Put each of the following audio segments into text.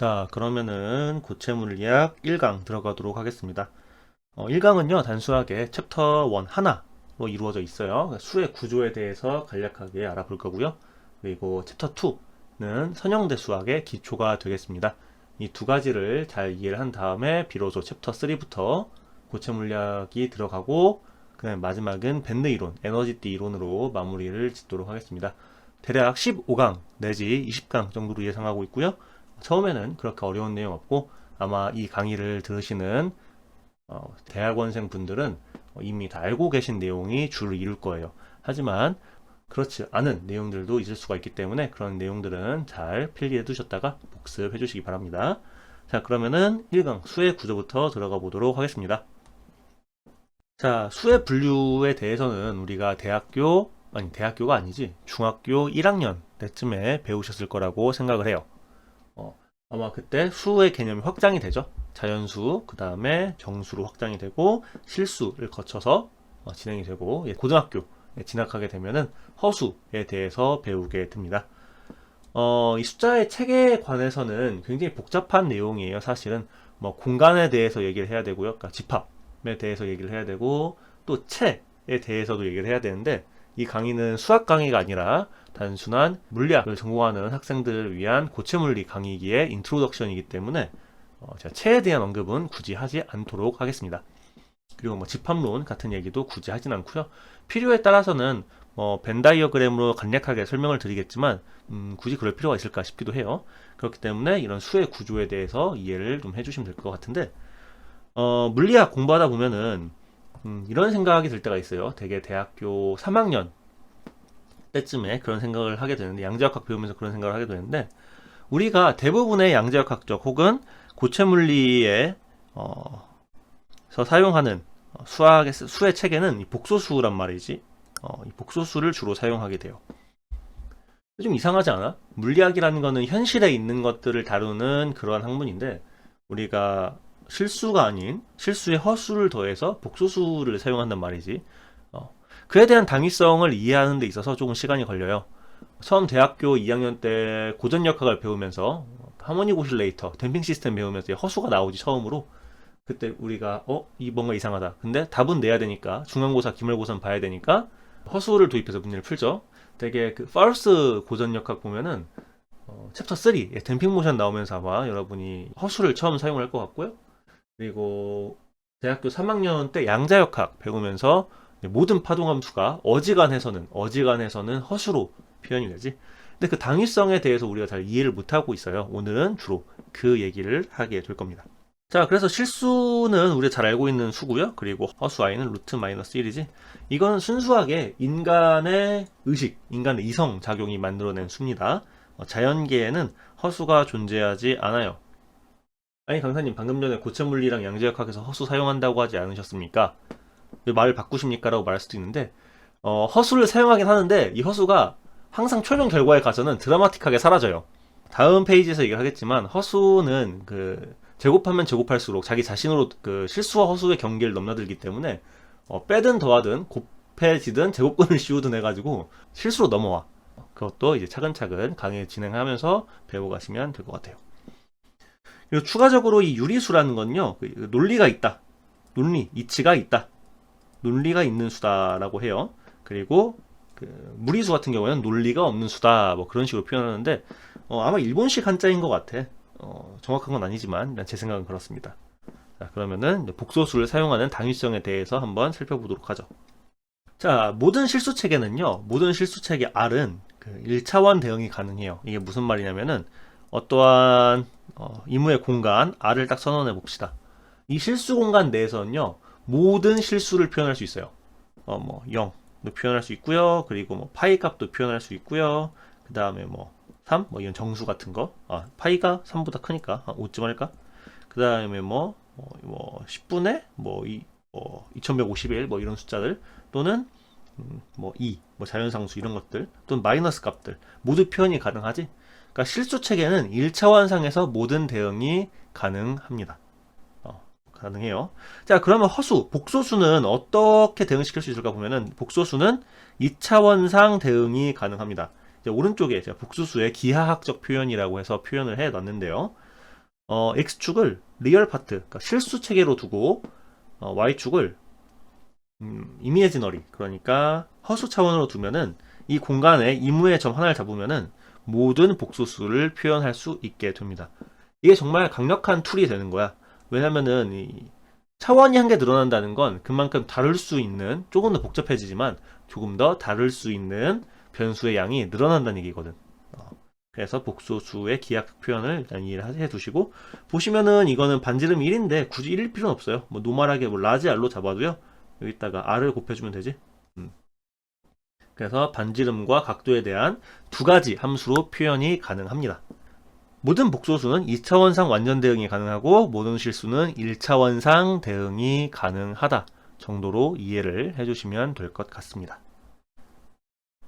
자, 그러면은 고체 물리학 1강 들어가도록 하겠습니다. 어, 1강은요, 단순하게 챕터 1 하나로 이루어져 있어요. 수의 구조에 대해서 간략하게 알아볼 거고요. 그리고 챕터 2는 선형대 수학의 기초가 되겠습니다. 이 두 가지를 잘 이해를 한 다음에 비로소 챕터 3부터 고체 물리학이 들어가고 그다음 마지막은 밴드 이론, 에너지띠 이론으로 마무리를 짓도록 하겠습니다. 대략 15강 내지 20강 정도로 예상하고 있고요. 처음에는 그렇게 어려운 내용 없고 아마 이 강의를 들으시는 어, 대학원생 분들은 이미 다 알고 계신 내용이 주를 이룰 거예요. 하지만 그렇지 않은 내용들도 있을 수가 있기 때문에 그런 내용들은 잘 필기해 두셨다가 복습해 주시기 바랍니다. 자, 그러면은 1강 수의 구조부터 들어가 보도록 하겠습니다. 자, 수의 분류에 대해서는 우리가 대학교, 아니, 대학교가 아니지, 중학교 1학년 때쯤에 배우셨을 거라고 생각을 해요. 어, 아마 그때 수의 개념이 확장이 되죠. 자연수, 그 다음에 정수로 확장이 되고, 실수를 거쳐서 어, 진행이 되고, 예, 고등학교, 에 진학하게 되면은 허수에 대해서 배우게 됩니다. 어, 이 숫자의 체계에 관해서는 굉장히 복잡한 내용이에요. 사실은 뭐 공간에 대해서 얘기를 해야 되고요. 그러니까 집합에 대해서 얘기를 해야 되고 또 체에 대해서도 얘기를 해야 되는데 이 강의는 수학 강의가 아니라 단순한 물리학을 전공하는 학생들을 위한 고체 물리 강의기의 인트로덕션이기 때문에 어, 제가 체에 대한 언급은 굳이 하지 않도록 하겠습니다. 그리고 뭐 집합론 같은 얘기도 굳이 하진 않고요. 필요에 따라서는 뭐 벤다이어그램으로 간략하게 설명을 드리겠지만 음, 굳이 그럴 필요가 있을까 싶기도 해요. 그렇기 때문에 이런 수의 구조에 대해서 이해를 좀 해주시면 될 것 같은데 어, 물리학 공부하다 보면은 음, 이런 생각이 들 때가 있어요. 되게 대학교 3학년 때쯤에 그런 생각을 하게 되는데 양자역학 배우면서 그런 생각을 하게 되는데 우리가 대부분의 양자역학적 혹은 고체 물리에 어, 서 사용하는 수학의 수의 체계는 이 복소수란 말이지. 어, 이 복소수를 주로 사용하게 돼요. 좀 이상하지 않아? 물리학이라는 거는 현실에 있는 것들을 다루는 그러한 학문인데 우리가 실수가 아닌 실수의 허수를 더해서 복소수를 사용한단 말이지. 어, 그에 대한 당위성을 이해하는 데 있어서 조금 시간이 걸려요. 처음 대학교 2학년 때 고전 역학을 배우면서 하모닉 오실레이터, 댐핑 시스템 배우면서 허수가 나오지 처음으로 그때 우리가 어? 이 뭔가 이상하다. 근데 답은 내야 되니까 중간고사, 기말고사는 봐야 되니까 허수를 도입해서 문제를 풀죠. 되게 그 파르스 고전 역학 보면은 어, 챕터 3 예, 댐핑 모션 나오면서 아마 여러분이 허수를 처음 사용할 것 같고요. 그리고 대학교 3학년 때 양자역학 배우면서 모든 파동함수가 어지간해서는 어지간해서는 허수로 표현이 되지. 근데 그 당위성에 대해서 우리가 잘 이해를 못하고 있어요. 오늘은 주로 그 얘기를 하게 될 겁니다. 자, 그래서 실수는 우리가 잘 알고 있는 수고요. 그리고 허수 i는 루트 마이너스 1이지. 이건 순수하게 인간의 의식, 인간의 이성 작용이 만들어낸 수입니다. 어, 자연계에는 허수가 존재하지 않아요. 아니, 강사님, 방금 전에 고체물리랑 양자역학에서 허수 사용한다고 하지 않으셨습니까? 왜 말을 바꾸십니까? 라고 말할 수도 있는데, 어, 허수를 사용하긴 하는데, 이 허수가 항상 최종 결과에 가서는 드라마틱하게 사라져요. 다음 페이지에서 얘기를 하겠지만, 허수는 그, 제곱하면 제곱할수록 자기 자신으로 그 실수와 허수의 경계를 넘나들기 때문에 어, 빼든 더하든 곱해지든 제곱근을 씌우든 해가지고 실수로 넘어와. 그것도 이제 차근차근 강의 진행하면서 배워가시면 될 것 같아요. 그리고 추가적으로 이 유리수라는 건요, 그 논리가 있다. 논리, 이치가 있다. 논리가 있는 수다라고 해요. 그리고 그 무리수 같은 경우에는 논리가 없는 수다. 뭐 그런 식으로 표현하는데 어, 아마 일본식 한자인 것 같아. 어, 정확한 건 아니지만 제 생각은 그렇습니다. 자, 그러면은 복소수를 사용하는 당위성에 대해서 한번 살펴보도록 하죠. 자, 모든 실수 체계는요, 모든 실수 체계 R은 그 1차원 대응이 가능해요. 이게 무슨 말이냐면은 어떠한 어, 이무의 공간 R을 딱 선언해 봅시다. 이 실수 공간 내에서는요, 모든 실수를 표현할 수 있어요. 어, 뭐 0도 표현할 수 있고요. 그리고 뭐 파이 값도 표현할 수 있고요. 그 다음에 뭐 3? 뭐 이런 정수 같은 거. 아, 파이가 3보다 크니까 아, 5쯤 할까? 그 다음에 뭐, 뭐, 뭐 10분의 뭐, 이, 뭐 2151, 뭐 이런 숫자들 또는 음, 뭐 2, 뭐 자연상수 이런 것들 또는 마이너스 값들 모두 표현이 가능하지. 그러니까 실수 체계는 1차원상에서 모든 대응이 가능합니다. 어, 가능해요. 자, 그러면 허수, 복소수는 어떻게 대응시킬 수 있을까 보면은 복소수는 2차 원상 대응이 가능합니다. 오른쪽에 제가 복수수의 기하학적 표현이라고 해서 표현을 해 놨는데요. 어, x축을 리얼 파트, 그러니까 실수 체계로 두고 어, y축을 음, 이미지너리, 그러니까 허수 차원으로 두면은 이 공간에 이무의 점 하나를 잡으면은 모든 복소수를 표현할 수 있게 됩니다. 이게 정말 강력한 툴이 되는 거야. 왜냐면은 이 차원이 한 개 늘어난다는 건 그만큼 다룰 수 있는 조금 더 복잡해지지만 조금 더 다룰 수 있는 변수의 양이 늘어난다는 얘기거든. 어, 그래서 복소수의 기하학 표현을 일단 이해해 두시고 보시면은 이거는 반지름 1인데 굳이 1일 필요는 없어요. 뭐 노멀하게 뭐 라지 R로 잡아도요. 여기다가 R을 곱해주면 되지. 음. 그래서 반지름과 각도에 대한 두 가지 함수로 표현이 가능합니다. 모든 복소수는 2차원상 완전 대응이 가능하고 모든 실수는 1차원상 대응이 가능하다 정도로 이해를 해주시면 될 것 같습니다.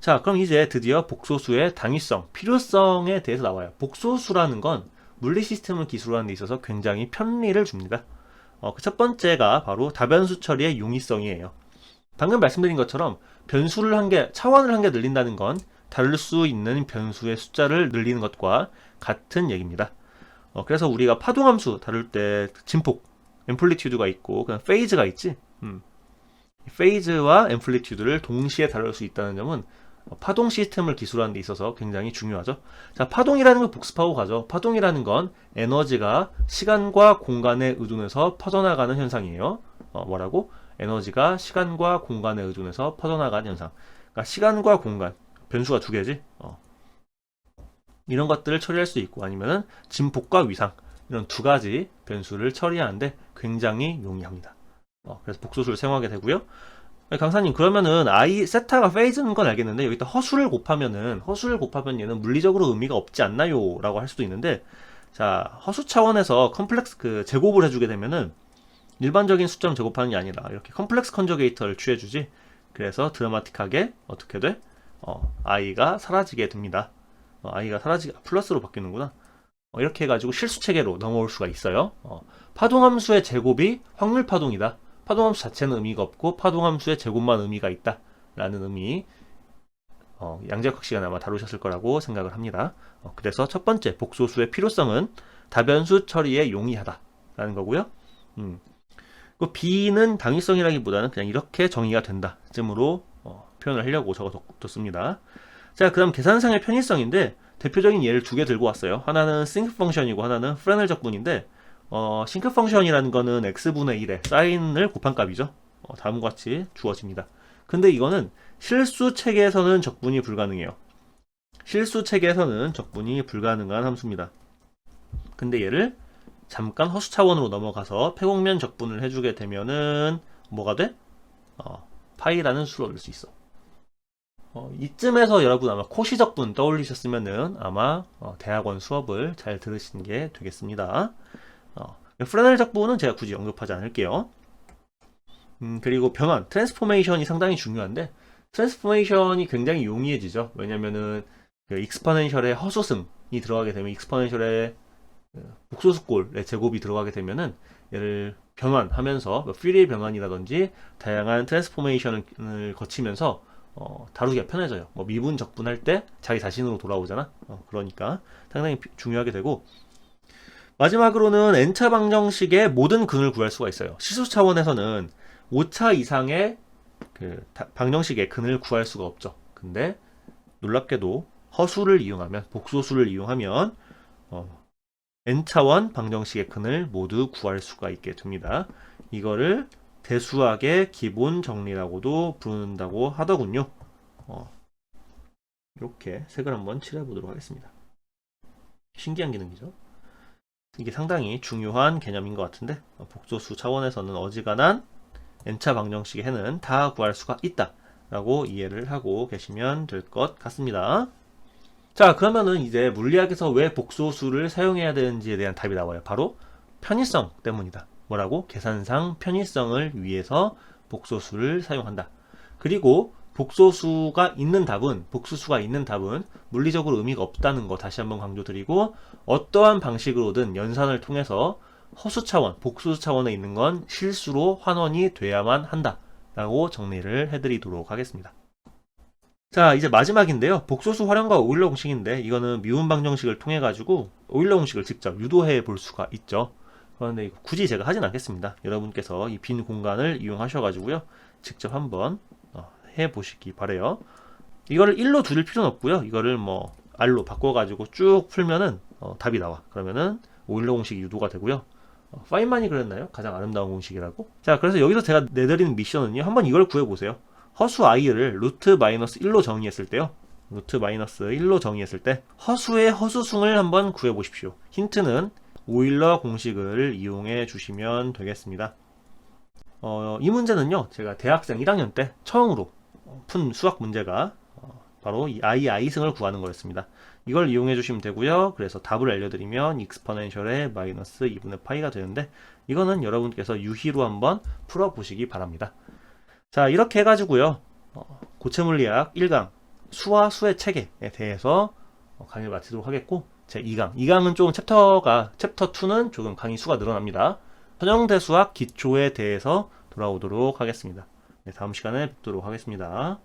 자, 그럼 이제 드디어 복소수의 당위성, 필요성에 대해서 나와요. 복소수라는 건 물리 시스템을 기술하는 데 있어서 굉장히 편리를 줍니다. 어, 그 첫 번째가 바로 다변수 처리의 용이성이에요. 방금 말씀드린 것처럼 변수를 한 개, 차원을 한 개 늘린다는 건 다룰 수 있는 변수의 숫자를 늘리는 것과 같은 얘기입니다. 어, 그래서 우리가 파동함수 다룰 때 진폭, 앰플리튜드가 있고 그냥 페이즈가 있지. 음. 페이즈와 앰플리튜드를 동시에 다룰 수 있다는 점은 어, 파동 시스템을 기술하는 데 있어서 굉장히 중요하죠. 자, 파동이라는 걸 복습하고 가죠. 파동이라는 건 에너지가 시간과 공간에 의존해서 퍼져나가는 현상이에요. 어, 뭐라고? 에너지가 시간과 공간에 의존해서 퍼져나가는 현상. 그러니까 시간과 공간, 변수가 두 개지. 어. 이런 것들을 처리할 수 있고 아니면은 진폭과 위상 이런 두 가지 변수를 처리하는데 굉장히 용이합니다. 어, 그래서 복소수를 사용하게 되고요. 강사님 그러면은 i 세타가 페이즈는 건 알겠는데 여기다 허수를 곱하면은 허수를 곱하면 얘는 물리적으로 의미가 없지 않나요? 라고 할 수도 있는데 자 허수 차원에서 컴플렉스 그 제곱을 해주게 되면은 일반적인 숫자를 제곱하는 게 아니라 이렇게 컴플렉스 컨저게이터를 취해주지 그래서 드라마틱하게 어떻게 돼? 어, i가 사라지게 됩니다. 어, i가 사라지 플러스로 바뀌는구나. 어, 이렇게 해가지고 실수 체계로 넘어올 수가 있어요. 어, 파동함수의 제곱이 확률 파동이다. 파동함수 자체는 의미가 없고 파동함수의 제곱만 의미가 있다. 라는 의미 어, 양재혁 시간 아마 다루셨을 거라고 생각을 합니다. 어, 그래서 첫 번째 복소수의 필요성은 다변수 처리에 용이하다. 라는 거고요. 음. 그 B는 당위성이라기보다는 그냥 이렇게 정의가 된다. 쯤으로 어, 표현을 하려고 적어뒀습니다. 자, 그 다음 계산상의 편의성인데 대표적인 예를 두 개 들고 왔어요. 하나는 싱크 펑션이고 하나는 프레넬 적분인데 어, 싱크 펑션이라는 거는 x분의 1에 사인을 곱한 값이죠. 어, 다음과 같이 주어집니다. 근데 이거는 실수 체계에서는 적분이 불가능해요. 실수 체계에서는 적분이 불가능한 함수입니다. 근데 얘를 잠깐 허수 차원으로 넘어가서 폐곡면 적분을 해주게 되면은 뭐가 돼? 어, 파이라는 수를 얻을 수 있어. 어, 이쯤에서 여러분 아마 코시 적분 떠올리셨으면은 아마 어, 대학원 수업을 잘 들으신 게 되겠습니다. 어, 프레넬 적분은 제가 굳이 언급하지 않을게요. 음, 그리고 변환, 트랜스포메이션이 상당히 중요한데 트랜스포메이션이 굉장히 용이해지죠. 왜냐면은 그 익스퍼넨셜의 허소승이 들어가게 되면 익스퍼넨셜의 복소수꼴의 제곱이 들어가게 되면은 얘를 변환하면서 뭐 퓨리의 변환이라든지 다양한 트랜스포메이션을 거치면서 어, 다루기가 편해져요. 뭐 미분 적분할 때 자기 자신으로 돌아오잖아. 어, 그러니까 상당히 중요하게 되고 마지막으로는 n차 방정식의 모든 근을 구할 수가 있어요. 실수 차원에서는 5차 이상의 그 방정식의 근을 구할 수가 없죠. 근데 놀랍게도 허수를 이용하면 복소수를 이용하면 어, n차원 방정식의 근을 모두 구할 수가 있게 됩니다. 이거를 대수학의 기본 정리라고도 부른다고 하더군요. 어, 이렇게 색을 한번 칠해 보도록 하겠습니다. 신기한 기능이죠. 이게 상당히 중요한 개념인 것 같은데 어, 복소수 차원에서는 어지간한 n차 방정식의 해는 다 구할 수가 있다 라고 이해를 하고 계시면 될 것 같습니다. 자 그러면은 이제 물리학에서 왜 복소수를 사용해야 되는지에 대한 답이 나와요. 바로 편의성 때문이다. 뭐라고? 계산상 편의성을 위해서 복소수를 사용한다. 그리고 복소수가 있는 답은 복수수가 있는 답은 물리적으로 의미가 없다는 거 다시 한번 강조드리고 어떠한 방식으로든 연산을 통해서 허수 차원, 복수수 차원에 있는 건 실수로 환원이 돼야만 한다. 라고 정리를 해드리도록 하겠습니다. 자, 이제 마지막인데요. 복소수 활용과 오일러 공식인데 이거는 미분 방정식을 통해 가지고 오일러 공식을 직접 유도해 볼 수가 있죠. 그런데 굳이 제가 하진 않겠습니다. 여러분께서 이 빈 공간을 이용하셔 가지고요. 직접 한번 어, 해 보시기 바래요. 이거를 1로 두릴 필요는 없고요. 이거를 뭐 R로 바꿔 가지고 쭉 풀면은 어, 답이 나와. 그러면은 오일러 공식이 유도가 되고요. 어, 파인만이 그랬나요? 가장 아름다운 공식이라고. 자, 그래서 여기서 제가 내드리는 미션은요. 한번 이걸 구해 보세요. 허수 i를 루트 마이너스 1로 정의했을 때요. 루트 마이너스 1로 정의했을 때 허수의 허수승을 한번 구해 보십시오. 힌트는 오일러 공식을 이용해 주시면 되겠습니다. 어, 이 문제는요. 제가 대학생 1학년 때 처음으로 푼 수학 문제가 어, 바로 이 i i승을 구하는 거였습니다. 이걸 이용해 주시면 되고요. 그래서 답을 알려드리면 익스퍼넨셜의 마이너스 2분의 파이가 되는데 이거는 여러분께서 유희로 한번 풀어보시기 바랍니다. 자 이렇게 해가지고요. 어, 고체물리학 1강 수와 수의 체계에 대해서 어, 강의를 마치도록 하겠고 제 2강 2강은 조금 챕터가 챕터 2는 조금 강의 수가 늘어납니다. 선형대 수학 기초에 대해서 돌아오도록 하겠습니다. 네, 다음 시간에 뵙도록 하겠습니다.